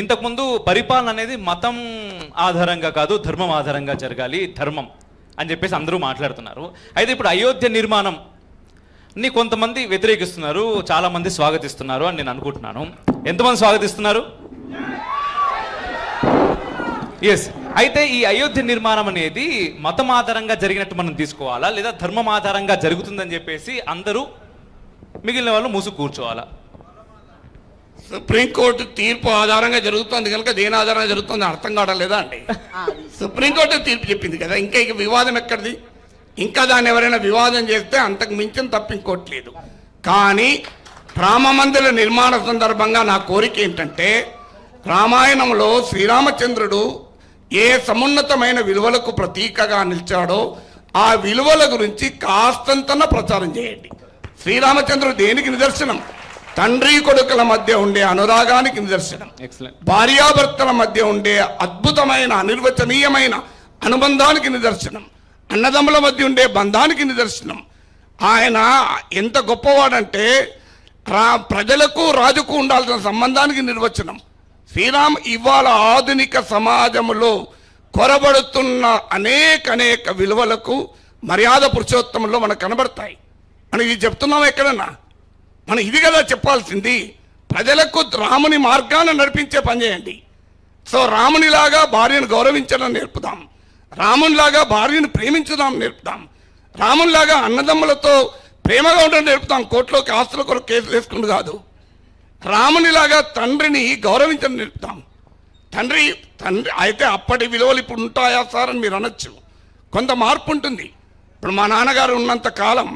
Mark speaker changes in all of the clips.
Speaker 1: ఇంతకుముందు పరిపాలన అనేది మతం ఆధారంగా కాదు ధర్మం ఆధారంగా జరగాలి ధర్మం అని చెప్పేసి అందరూ మాట్లాడుతున్నారు. అయితే ఇప్పుడు అయోధ్య నిర్మాణం ని కొంతమంది వ్యతిరేకిస్తున్నారు చాలామంది స్వాగతిస్తున్నారు అని నేను అనుకుంటున్నాను. ఎంతమంది స్వాగతిస్తున్నారు? ఎస్ అయితే ఈ అయోధ్య నిర్మాణం అనేది మతం ఆధారంగా జరిగినట్టు మనం తీసుకోవాలా లేదా ధర్మం ఆధారంగా జరుగుతుందని చెప్పేసి అందరూ మిగిలిన వాళ్ళు మూసు కూర్చోవాలా?
Speaker 2: సుప్రీంకోర్టు తీర్పు ఆధారంగా జరుగుతుంది కనుక దేని ఆధారంగా జరుగుతుంది అర్థం కావట్లేదా అండి? సుప్రీంకోర్టు తీర్పు చెప్పింది కదా ఇంకా ఇక వివాదం ఎక్కడిది? ఇంకా దాన్ని ఎవరైనా వివాదం చేస్తే అంతకు మించిన తప్ప ఇంకోటి లేదు. కానీ రామమందిర నిర్మాణ సందర్భంగా నా కోరిక ఏంటంటే రామాయణంలో శ్రీరామచంద్రుడు ఏ సమున్నతమైన విలువలకు ప్రతీకగా నిలిచాడో ఆ విలువల గురించి కాస్తంతన ప్రచారం చేయండి. శ్రీరామచంద్రుడు దేనికి నిదర్శనం? తండ్రి కొడుకుల మధ్య ఉండే అనురాగానికి నిదర్శనం. భార్యాభర్తల మధ్య ఉండే అద్భుతమైన అనిర్వచనీయమైన అనుబంధానికి నిదర్శనం. అన్నదమ్ముల మధ్య ఉండే బంధానికి నిదర్శనం. ఆయన ఎంత గొప్పవాడంటే రా ప్రజలకు రాజుకు ఉండాల్సిన సంబంధానికి నిర్వచనం. శ్రీరామ్ ఇవాళ ఆధునిక సమాజంలో కొరబడుతున్న అనేక అనేక విలువలకు మర్యాద పురుషోత్తమంలో మనకు కనబడతాయి. మనం ఇది చెప్తున్నాం ఎక్కడన్నా? మనం ఇది కదా చెప్పాల్సింది. ప్రజలకు రాముని మార్గాన్ని నడిపించే పని చేయండి. సో రామునిలాగా భార్యను గౌరవించడం నేర్పుదాం. రామునిలాగా భార్యను ప్రేమించడం నేర్పుదాం. రామునిలాగా అన్నదమ్ములతో ప్రేమగా ఉండడం నేర్పుతాం కోర్టులోకి ఆస్తుల కొరకు కేసులు వేసుకుంటూ కాదు. రామునిలాగా తండ్రిని గౌరవించడం నేర్పుతాం తండ్రి తండ్రి అయితే అప్పటి విలువలు ఇప్పుడు ఉంటాయా సార్ అని మీరు అనొచ్చు. కొంత మార్పు ఉంటుంది. ఇప్పుడు మా నాన్నగారు ఉన్నంత కాలం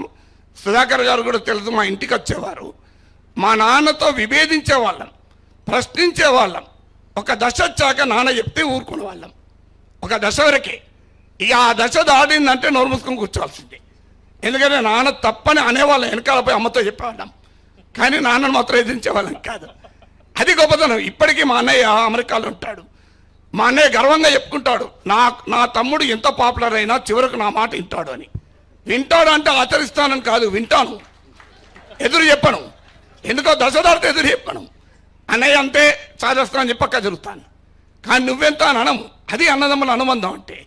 Speaker 2: సుధాకర్ గారు కూడా తెలుసు మా ఇంటికి వచ్చేవారు. మా నాన్నతో విభేదించే వాళ్ళం ప్రశ్నించే వాళ్ళం. ఒక దశ వచ్చాక నాన్న చెప్తే ఊరుకునే వాళ్ళం. ఒక దశ వరకే. ఇక ఆ దశ దాటిందంటే నోరు మూసుకొని కూర్చోవాల్సిందే. ఎందుకంటే నాన్న తప్పని అనేవాళ్ళం వెనకాలపై అమ్మతో చెప్పేవాళ్ళం. కానీ నాన్నను మాత్రం ఎదిరించేవాళ్ళం కాదు. అది గొప్పతనం. ఇప్పటికీ మా అన్నయ్య అమెరికాలో ఉంటాడు. మా అన్నయ్య గర్వంగా చెప్పుకుంటాడు నా నా తమ్ముడు ఎంత పాపులర్ అయినా చివరకు నా మాట వింటాడు అని. వింటాడంటే ఆచరిస్తానని కాదు వింటాను. ఎదురు చెప్పను. ఎందుకో దశదార్త ఎదురు చెప్పను. అన్నయ్య అంతే సాధిస్తానని చెప్పక్క జరుగుతాను కానీ నువ్వెంత అని అనము. అది అన్నదమ్ముల అనుబంధం అంటే.